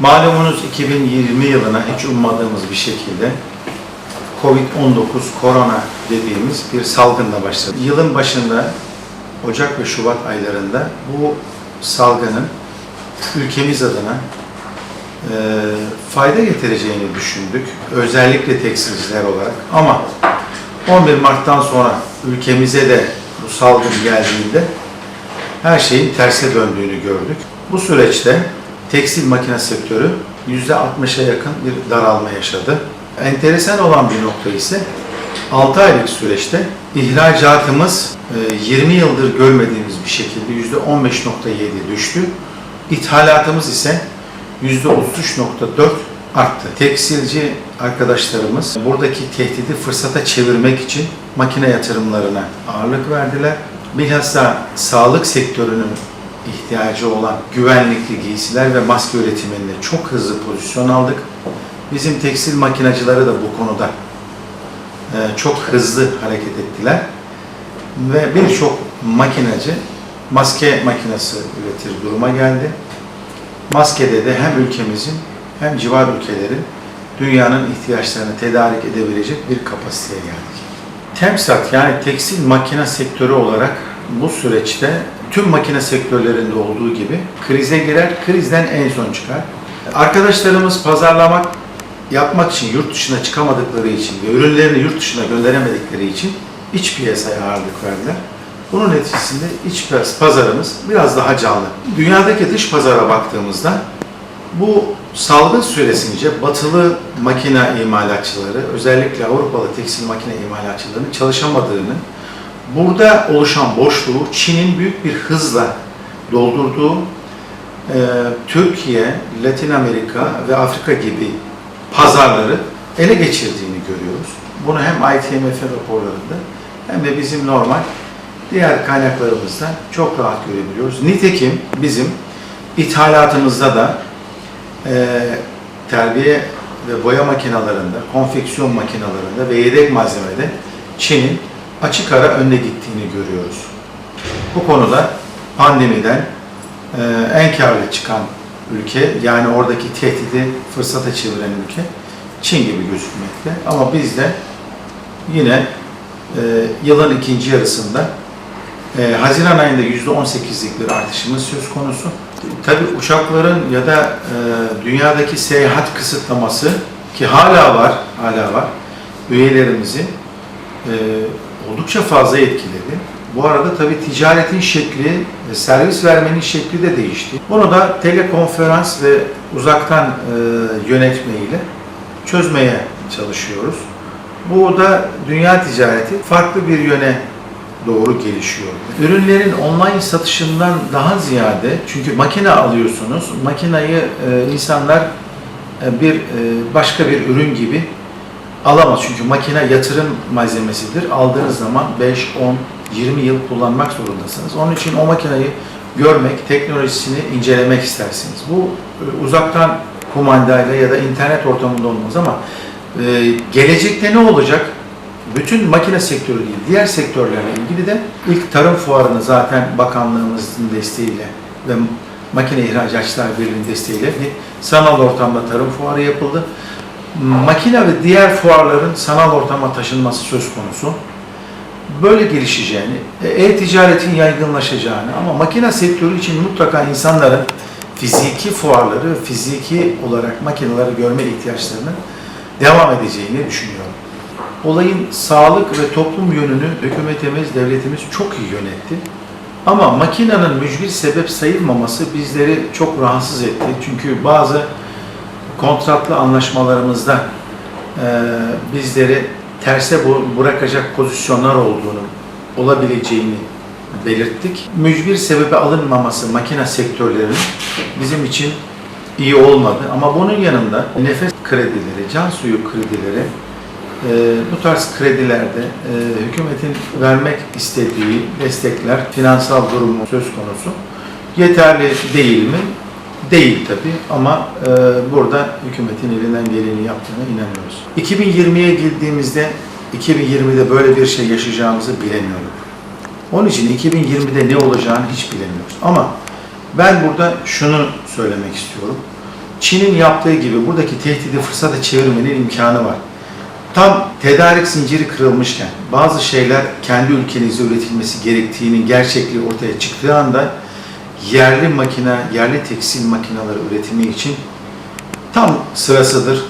Malumunuz 2020 yılına hiç ummadığımız bir şekilde Covid-19 korona dediğimiz bir salgınla başladı. Yılın başında Ocak ve Şubat aylarında bu salgının ülkemiz adına e, fayda getireceğini düşündük. Özellikle tekstilciler olarak. Ama 11 Mart'tan sonra ülkemize de bu salgın geldiğinde her şeyin terse döndüğünü gördük. Bu süreçte tekstil makine sektörü %60'a yakın bir daralma yaşadı. Enteresan olan bir nokta ise 6 aylık süreçte ihracatımız e, 20 yıldır görmediğimiz bir şekilde %15.7 düştü. İthalatımız ise %33.4 arttı. Tekstilci arkadaşlarımız buradaki tehdidi fırsata çevirmek için makine yatırımlarına ağırlık verdiler. Bilhassa sağlık sektörünün ihtiyacı olan güvenlikli giysiler ve maske üretiminde çok hızlı pozisyon aldık. Bizim tekstil makinacıları da bu konuda e, çok hızlı hareket ettiler ve birçok makinacı maske makinesi üretir duruma geldi. Maskede de hem ülkemizin hem civar ülkelerin dünyanın ihtiyaçlarını tedarik edebilecek bir kapasiteye geldik. Temsat yani tekstil makine sektörü olarak bu süreçte tüm makine sektörlerinde olduğu gibi krize girer, krizden en son çıkar. Arkadaşlarımız pazarlamak yapmak için yurt dışına çıkamadıkları için ve ürünlerini yurt dışına gönderemedikleri için iç piyasaya ağırlık verdiler. Bunun neticesinde iç pazarımız biraz daha canlı. Dünyadaki dış pazara baktığımızda bu salgın süresince batılı makine imalatçıları, özellikle Avrupalı tekstil makine imalatçılarının çalışamadığını, burada oluşan boşluğu Çin'in büyük bir hızla doldurduğu e, Türkiye, Latin Amerika ve Afrika gibi pazarları ele geçirdiğini görüyoruz. Bunu hem ITMF raporlarında hem de bizim normal diğer kaynaklarımızda çok rahat görebiliyoruz. Nitekim bizim ithalatımızda da e, terbiye ve boya makinalarında, konfeksiyon makinalarında ve yedek malzemede Çin'in açık ara önde gittiğini görüyoruz. Bu konuda pandemiden e, en karlı çıkan ülke, yani oradaki tehdidi fırsata çeviren ülke Çin gibi gözükmekte. Ama biz de yine e, yılın ikinci yarısında e, Haziran ayında %18'lik bir artışımız söz konusu. Tabii uçakların ya da e, dünyadaki seyahat kısıtlaması ki hala var, hala var. Üyelerimizi e, oldukça fazla etkiledi. Bu arada tabii ticaretin şekli, servis vermenin şekli de değişti. Bunu da telekonferans ve uzaktan e, yönetmeyle çözmeye çalışıyoruz. Bu da dünya ticareti farklı bir yöne doğru gelişiyor. Ürünlerin online satışından daha ziyade çünkü makine alıyorsunuz, makinayı e, insanlar e, bir e, başka bir ürün gibi alamaz. Çünkü makine yatırım malzemesidir. Aldığınız zaman 5, 10, 20 yıl kullanmak zorundasınız. Onun için o makineyi görmek, teknolojisini incelemek istersiniz. Bu e, uzaktan kumandayla ya da internet ortamında olmaz ama e, gelecekte ne olacak? Bütün makine sektörü değil, diğer sektörlerle ilgili de ilk tarım fuarını zaten bakanlığımızın desteğiyle ve Makine İhracatçılar Birliği'nin desteğiyle bir sanal ortamda tarım fuarı yapıldı. Makine ve diğer fuarların sanal ortama taşınması söz konusu. Böyle gelişeceğini, e, e-ticaretin yaygınlaşacağını ama makine sektörü için mutlaka insanların fiziki fuarları, fiziki olarak makineleri görme ihtiyaçlarının devam edeceğini düşünüyorum. Olayın sağlık ve toplum yönünü hükümetimiz, devletimiz çok iyi yönetti. Ama makinenin mücbir sebep sayılmaması bizleri çok rahatsız etti. Çünkü bazı kontratlı anlaşmalarımızda e, bizleri terse bırakacak pozisyonlar olduğunu, olabileceğini belirttik. Mücbir sebebe alınmaması makine sektörlerinin bizim için iyi olmadı. Ama bunun yanında nefes kredileri, can suyu kredileri, e, bu tarz kredilerde e, hükümetin vermek istediği destekler, finansal durumu söz konusu. Yeterli değil mi? Değil tabii ama e, burada hükümetin elinden geleni yaptığına inanıyoruz. 2020'ye girdiğimizde 2020'de böyle bir şey yaşayacağımızı bilemiyorduk. Onun için 2020'de ne olacağını hiç bilemiyoruz. Ama ben burada şunu söylemek istiyorum. Çin'in yaptığı gibi buradaki tehdidi fırsata çevirmenin imkanı var. Tam tedarik zinciri kırılmışken bazı şeyler kendi ülkenizde üretilmesi gerektiğinin gerçekliği ortaya çıktığı anda yerli makine, yerli tekstil makineleri üretimi için tam sırasıdır.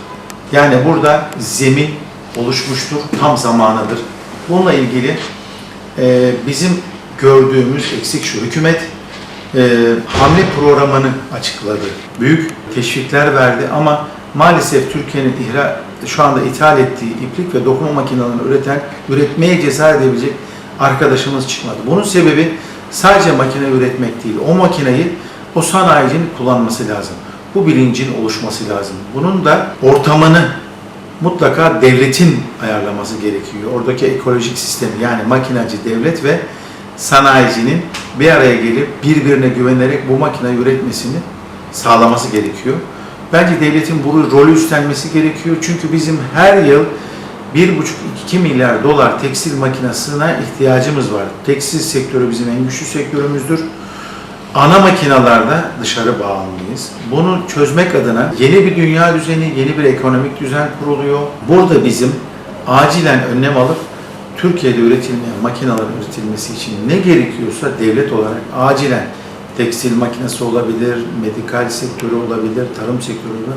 Yani burada zemin oluşmuştur, tam zamanıdır. Bununla ilgili e, bizim gördüğümüz eksik şu, hükümet e, hamle programını açıkladı. Büyük teşvikler verdi ama maalesef Türkiye'nin ihra, şu anda ithal ettiği iplik ve dokuma makinelerini üreten, üretmeye cesaret edebilecek arkadaşımız çıkmadı. Bunun sebebi sadece makine üretmek değil, o makineyi o sanayicinin kullanması lazım. Bu bilincin oluşması lazım. Bunun da ortamını mutlaka devletin ayarlaması gerekiyor. Oradaki ekolojik sistemi yani makinacı devlet ve sanayicinin bir araya gelip birbirine güvenerek bu makineyi üretmesini sağlaması gerekiyor. Bence devletin bu rolü üstlenmesi gerekiyor. Çünkü bizim her yıl 1,5-2 milyar dolar tekstil makinesine ihtiyacımız var. Tekstil sektörü bizim en güçlü sektörümüzdür. Ana makinalarda dışarı bağımlıyız. Bunu çözmek adına yeni bir dünya düzeni, yeni bir ekonomik düzen kuruluyor. Burada bizim acilen önlem alıp Türkiye'de üretilmeyen makinelerin üretilmesi için ne gerekiyorsa devlet olarak acilen tekstil makinesi olabilir, medikal sektörü olabilir, tarım sektörü olabilir.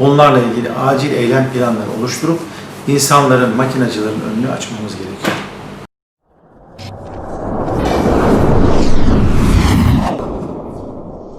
Bunlarla ilgili acil eylem planları oluşturup insanların, makinacıların önünü açmamız gerekiyor.